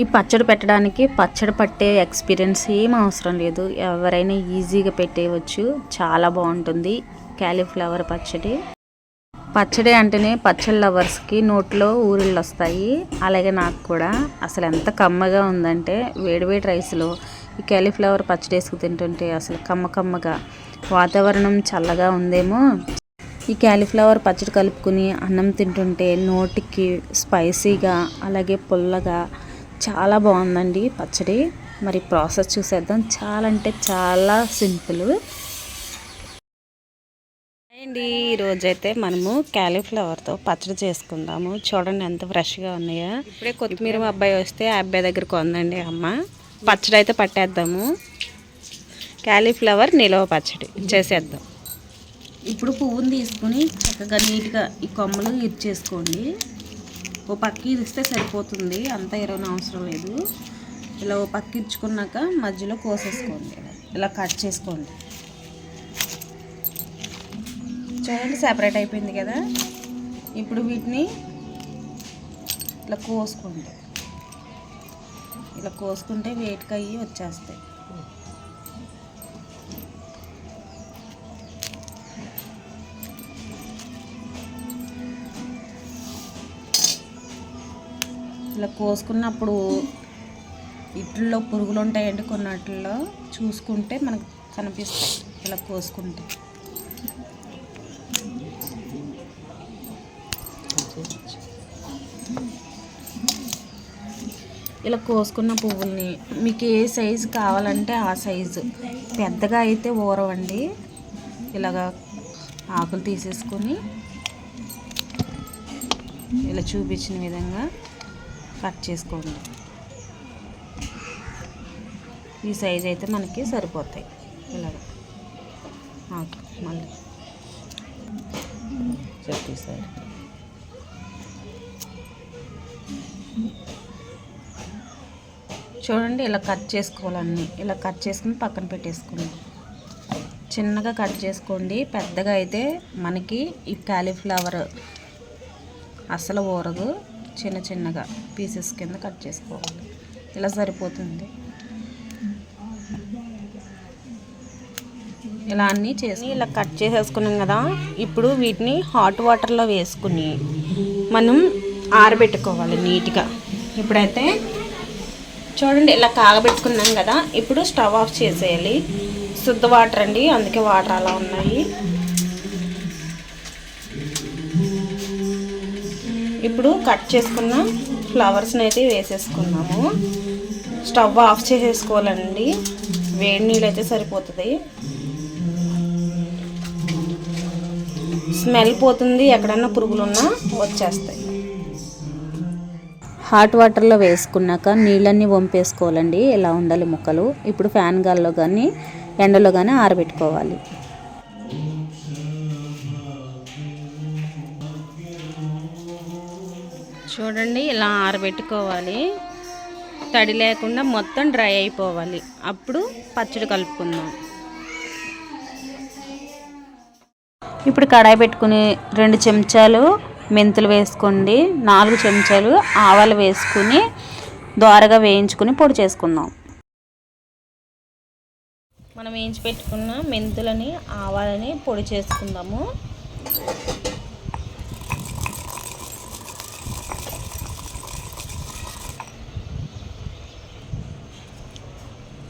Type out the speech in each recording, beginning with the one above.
ఈ పచ్చడి పెట్టడానికి పచ్చడి పట్టే ఎక్స్పీరియన్స్ ఏం అవసరం లేదు. ఎవరైనా ఈజీగా పెట్టేయవచ్చు. చాలా బాగుంటుంది. క్యాలీఫ్లవర్ పచ్చడి. పచ్చడి అంటేనే పచ్చడి లవర్స్కి నోట్లో ఊరిళ్ళు వస్తాయి. అలాగే నాకు కూడా. అసలు ఎంత కమ్మగా ఉందంటే వేడివేడి రైస్లో ఈ క్యాలీఫ్లవర్ పచ్చడి వేసుకు తింటుంటే అసలు కమ్మ కమ్మగా వాతావరణం చల్లగా ఉందేమో. ఈ క్యాలీఫ్లవర్ పచ్చడి కలుపుకుని అన్నం తింటుంటే నోటికి స్పైసీగా అలాగే పుల్లగా చాలా బాగుందండి పచ్చడి. మరి ప్రాసెస్ చూసేద్దాం. చాలా అంటే చాలా సింపుల్. అండి ఈరోజైతే మనము క్యాలీఫ్లవర్తో పచ్చడి చేసుకుందాము. చూడండి ఎంత ఫ్రెష్గా ఉన్నాయో. ఇప్పుడే కొత్తిమీర అబ్బాయి వస్తే ఆ అబ్బాయి దగ్గర కొందండి అమ్మ. పచ్చడి అయితే పట్టేద్దాము. క్యాలీఫ్లవర్ నిలవ పచ్చడి చేసేద్దాం. ఇప్పుడు పువ్వుని తీసుకుని చక్కగా నీట్గా ఈ కొమ్మలు ఇచ్చేసుకోండి ఓ పక్కిరిస్తే సరిపోతుంది అంతా ఇరవై అవసరం లేదు. ఇలా ఓ పక్కిచ్చుకున్నాక మధ్యలో కోసేసుకోండి. ఇలా కట్ చేసుకోండి. చూడండి సెపరేట్ అయిపోయింది కదా? ఇప్పుడు వీటిని ఇట్లా కోసుకోండి. ఇలా కోసుకుంటే వేటికి అయ్యి వచ్చేస్తాయి. ఇలా కోసుకున్నప్పుడు ఇట్లలో పురుగులు ఉంటాయండి కొన్నట్లో. చూసుకుంటే మనకు కనిపిస్తాయి ఇలా కోసుకుంటే. ఇలా కోసుకున్న పువ్వుల్ని మీకు ఏ సైజు కావాలంటే ఆ సైజు. పెద్దగా అయితే ఊరవండి ఇలాగా ఆకులు తీసేసుకొని ఇలా చూపించిన విధంగా. కట్ చేసుకోండి. ఈ సైజ్ అయితే మనకి సరిపోతాయి. ఇలాగ. మళ్ళీ. చెప్పేసారి చూడండి ఇలా కట్ చేసుకోవాలన్నీ. ఇలా కట్ చేసుకుని పక్కన పెట్టేసుకోండి. చిన్నగా కట్ చేసుకోండి. పెద్దగా అయితే మనకి ఈ కాలీఫ్లవర్ అసలు ఊరదు. చిన్న చిన్నగా పీసెస్ కింద కట్ చేసుకోవాలి. ఇలా సరిపోతుంది. ఇలా అన్నీ చేసి ఇలా కట్ చేసేసుకున్నాం కదా. ఇప్పుడు వీటిని హాట్ వాటర్లో వేసుకుని మనం ఆరబెట్టుకోవాలి నీట్గా. ఇప్పుడైతే చూడండి ఇలా కాగబెట్టుకున్నాం కదా. ఇప్పుడు స్టవ్ ఆఫ్ చేసేయాలి. శుద్ధ వాటర్ అండి అందుకే వాటర్ అలా ఉన్నాయి. ఇప్పుడు కట్ చేసుకున్న ఫ్లవర్స్ని అయితే వేసేసుకున్నాము. స్టవ్ ఆఫ్ చేసేసుకోవాలండి. వేడి నీళ్ళు అయితే సరిపోతుంది. స్మెల్ పోతుంది ఎక్కడన్నా పురుగులున్నా వచ్చేస్తాయి. హాట్ వాటర్లో వేసుకున్నాక నీళ్ళన్నీ వంపేసుకోవాలండి. ఇలా ఉండాలి ముక్కలు? ఇప్పుడు ఫ్యాన్ గాల్లో కానీ ఎండలో కానీ ఆరబెట్టుకోవాలి. చూడండి ఇలా ఆరబెట్టుకోవాలి. తడి లేకుండా మొత్తం డ్రై అయిపోవాలి. అప్పుడు పచ్చడి కలుపుకుందాం. ఇప్పుడు కడాయి పెట్టుకుని రెండు చెంచాలు మెంతులు వేసుకోండి. నాలుగు చెంచాలు ఆవాలు వేసుకుని దోరగా వేయించుకుని పొడి చేసుకుందాం. మనం వేయించి పెట్టుకున్న మెంతులని ఆవాలని పొడి చేసుకుందాము.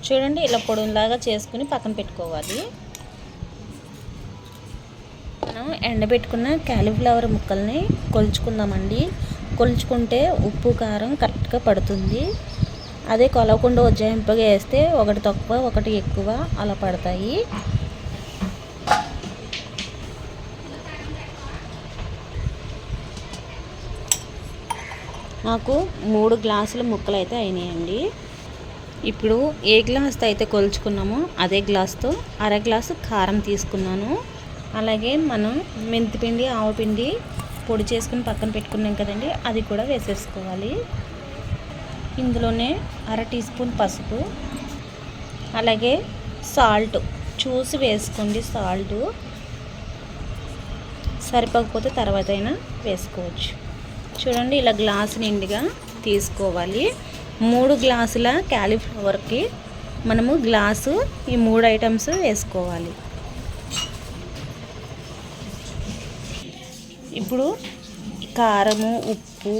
చూడండి ఇలా పొడిలాగా చేసుకుని పక్కన పెట్టుకోవాలి. మనం ఎండబెట్టుకున్న క్యాలీఫ్లవర్ ముక్కల్ని కొలుచుకుందామండి. కొలుచుకుంటే ఉప్పు కారం కరెక్ట్గా పడుతుంది. అదే కొలవకుండా ఉజ్జాయింపుగా వేస్తే ఒకటి తక్కువ ఒకటి ఎక్కువ అలా పడతాయి. నాకు మూడు గ్లాసుల ముక్కలు అయితే అయినాయండి. ఇప్పుడు ఏ గ్లాస్తో అయితే కొలుచుకున్నామో అదే గ్లాస్తో అర గ్లాసు కారం తీసుకున్నాను. అలాగే మనం మెంతిపిండి ఆవపిండి పొడి చేసుకుని పక్కన పెట్టుకున్నాం కదండి అది కూడా వేసేసుకోవాలి. ఇందులోనే అర టీ స్పూన్ పసుపు అలాగే సాల్ట్ చూసి వేసుకోండి సాల్ట్. సరిపోకపోతే తర్వాత అయినా వేసుకోవచ్చు. చూడండి ఇలా గ్లాస్ నిండుగా తీసుకోవాలి. మూడు గ్లాసుల క్యాలీఫ్లవర్కి మనము గ్లాసు ఈ మూడు ఐటమ్స్ వేసుకోవాలి. ఇప్పుడు కారము ఉప్పు.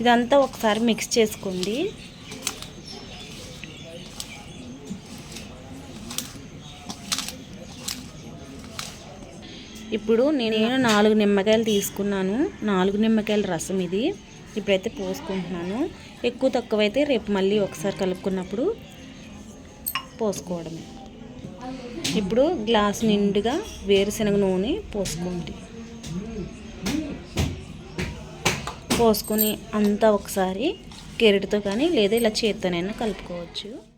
ఇదంతా ఒకసారి మిక్స్ చేసుకోండి. ఇప్పుడు నేను నాలుగు నిమ్మకాయలు తీసుకున్నాను. నాలుగు నిమ్మకాయల రసం ఇది. ఇప్పుడైతే పోసుకుంటున్నాను. ఎక్కువ తక్కువైతే రేపు మళ్ళీ ఒకసారి కలుపుకున్నప్పుడు పోసుకోవడమే. ఇప్పుడు గ్లాస్ నిండుగా వేరుశనగ నూనె పోసుకోండి. పోసుకొని అంతా ఒకసారి కెరటితో కానీ లేదా ఇలా చేత్తోనైనా కలుపుకోవచ్చు.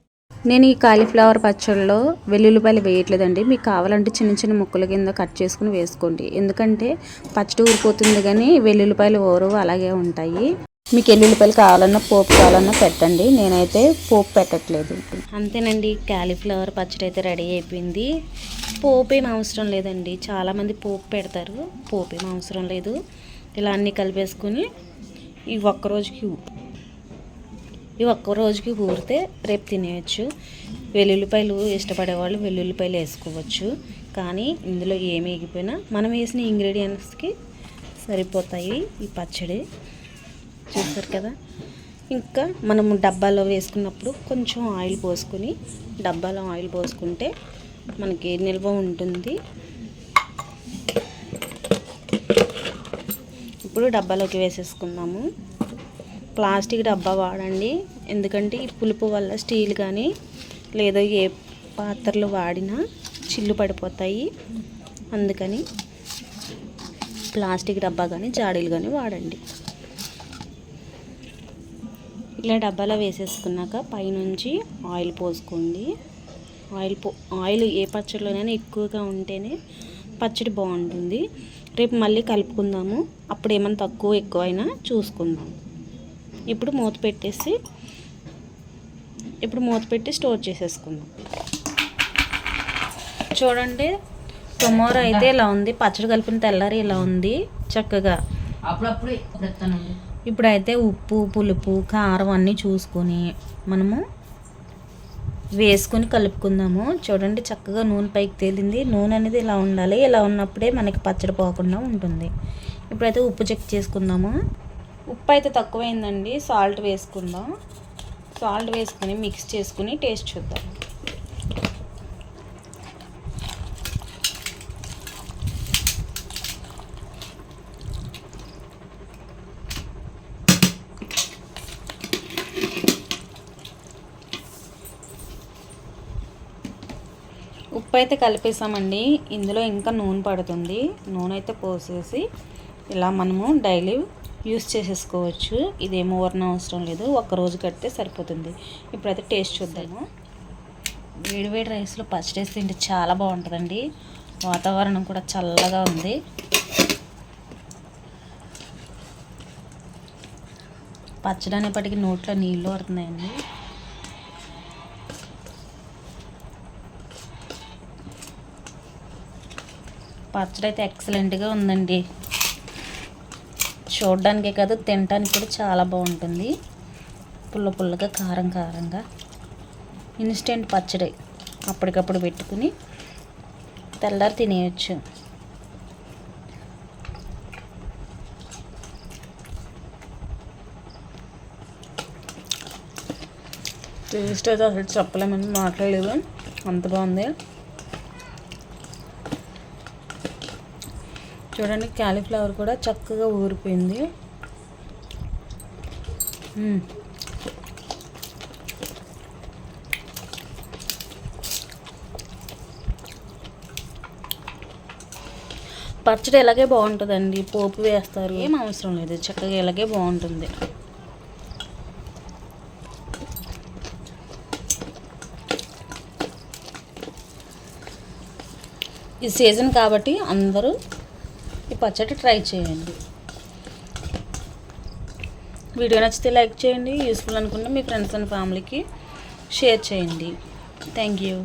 నేను ఈ కాలీఫ్లవర్ పచ్చడిలో వెల్లుల్లిపాయలు వేయట్లేదండి. మీకు కావాలంటే చిన్న చిన్న ముక్కల కింద కట్ చేసుకుని వేసుకోండి. ఎందుకంటే పచ్చడి ఊరిపోతుంది కానీ వెల్లుల్లిపాయలు ఓరు అలాగే ఉంటాయి. మీకు ఎల్లుల్లిపాయలు కావాలన్నా పోపు కావాలన్నా పెట్టండి. నేనైతే పోపు పెట్టట్లేదు. అంతేనండి కాలీఫ్లవర్ పచ్చడి అయితే రెడీ అయిపోయింది. పోపు ఏం అవసరం లేదండి. చాలామంది పోపు పెడతారు. పోపు ఏం అవసరం లేదు. ఇలా అన్నీ కలిపేసుకుని ఈ ఒక్క ఇవి ఒక్క రోజుకి ఊరితే రేపు తినేయచ్చు. వెల్లుల్లిపాయలు ఇష్టపడేవాళ్ళు వెల్లుల్లిపాయలు వేసుకోవచ్చు. కానీ ఇందులో ఏమి ఎగిపోయినా మనం వేసిన ఇంగ్రీడియంట్స్కి సరిపోతాయి ఈ పచ్చడి. చూస్తారు కదా? ఇంకా మనము డబ్బాలో వేసుకున్నప్పుడు కొంచెం ఆయిల్ పోసుకొని డబ్బాలో ఆయిల్ పోసుకుంటే మనకి నిల్వ ఉంటుంది. ఇప్పుడు డబ్బాలోకి వేసేసుకుందాము. ప్లాస్టిక్ డబ్బా వాడండి. ఎందుకంటే ఈ పులుపు వల్ల స్టీల్ కానీ లేదా ఏ పాత్రలు వాడినా చిల్లు పడిపోతాయి. అందుకని ప్లాస్టిక్ డబ్బా కానీ జాడీలు కానీ వాడండి. ఇలా డబ్బాలో వేసేసుకున్నాక పైనుంచి ఆయిల్ పోసుకోండి. ఆయిల్ పో ఆయిల్ ఏ పచ్చడిలోనైనా ఎక్కువగా ఉంటేనే పచ్చడి బాగుంటుంది. రేపు మళ్ళీ కలుపుకుందాము. అప్పుడు ఏమైనా తక్కువ ఎక్కువైనా చూసుకుందాము చూసుకుందాం. ఇప్పుడు మూత పెట్టేసి ఇప్పుడు మూత పెట్టి స్టోర్ చేసేసుకుందాం. చూడండి టుమారో అయితే ఇలా ఉంది పచ్చడి కలిపిన తెల్లారి ఇలా ఉంది చక్కగా. ఇప్పుడైతే ఉప్పు పులుపు కారం అన్నీ చూసుకొని మనము వేసుకొని కలుపుకుందాము. చూడండి చక్కగా నూనె పైకి తేలింది. నూనె అనేది ఇలా ఉండాలి. ఇలా ఉన్నప్పుడే మనకి పచ్చడి పోకుండా ఉంటుంది. ఇప్పుడైతే ఉప్పు చెక్ చేసుకుందాము. ఉప్పు అయితే తక్కువైందండి. సాల్ట్ వేసుకుందాం. సాల్ట్ వేసుకొని మిక్స్ చేసుకుని టేస్ట్ చూద్దాం. ఉప్పు అయితే కలిపేసామండి. ఇందులో ఇంకా నూనె పడుతుంది. నూనె అయితే పోసేసి ఇలా మనము డైలీ యూస్ చేసేసుకోవచ్చు. ఇదేమో వర్ణ అవసరం లేదు. ఒక్క రోజు కడితే సరిపోతుంది. ఇప్పుడైతే టేస్ట్ చూద్దాము. వేడి వేడి రైస్లో పచ్చడి తింటే చాలా బాగుంటుందండి. వాతావరణం కూడా చల్లగా ఉంది. పచ్చడి అనేప్పటికీ నోట్లో నీళ్ళు పడుతున్నాయండి. పచ్చడి అయితే ఎక్సలెంట్గా ఉందండి. చూడడానికే కాదు తినడానికి కూడా చాలా బాగుంటుంది. పుల్ల పుల్లగా కారం కారంగా. ఇన్స్టెంట్ పచ్చడి అప్పటికప్పుడు పెట్టుకుని తెల్లారి తినేయచ్చు. టేస్ట్ అయితే అసలు చెప్పలేమని మాట్లాడలేదు. అంత బాగుంది. చూడండి క్యాలీఫ్లవర్ కూడా చక్కగా ఊరిపోయింది. పచ్చడి ఇలాగే బాగుంటుందండి? పోపు వేస్తారు. ఏం అవసరం లేదు చక్కగా ఇలాగే బాగుంటుంది. ఈ సీజన్ కాబట్టి అందరూ ఈ పచ్చడి ట్రై చేయండి. వీడియో నచ్చితే లైక్ చేయండి. యూస్ఫుల్ అనుకుంటే మీ ఫ్రెండ్స్ అండ్ ఫ్యామిలీకి షేర్ చేయండి. Thank you.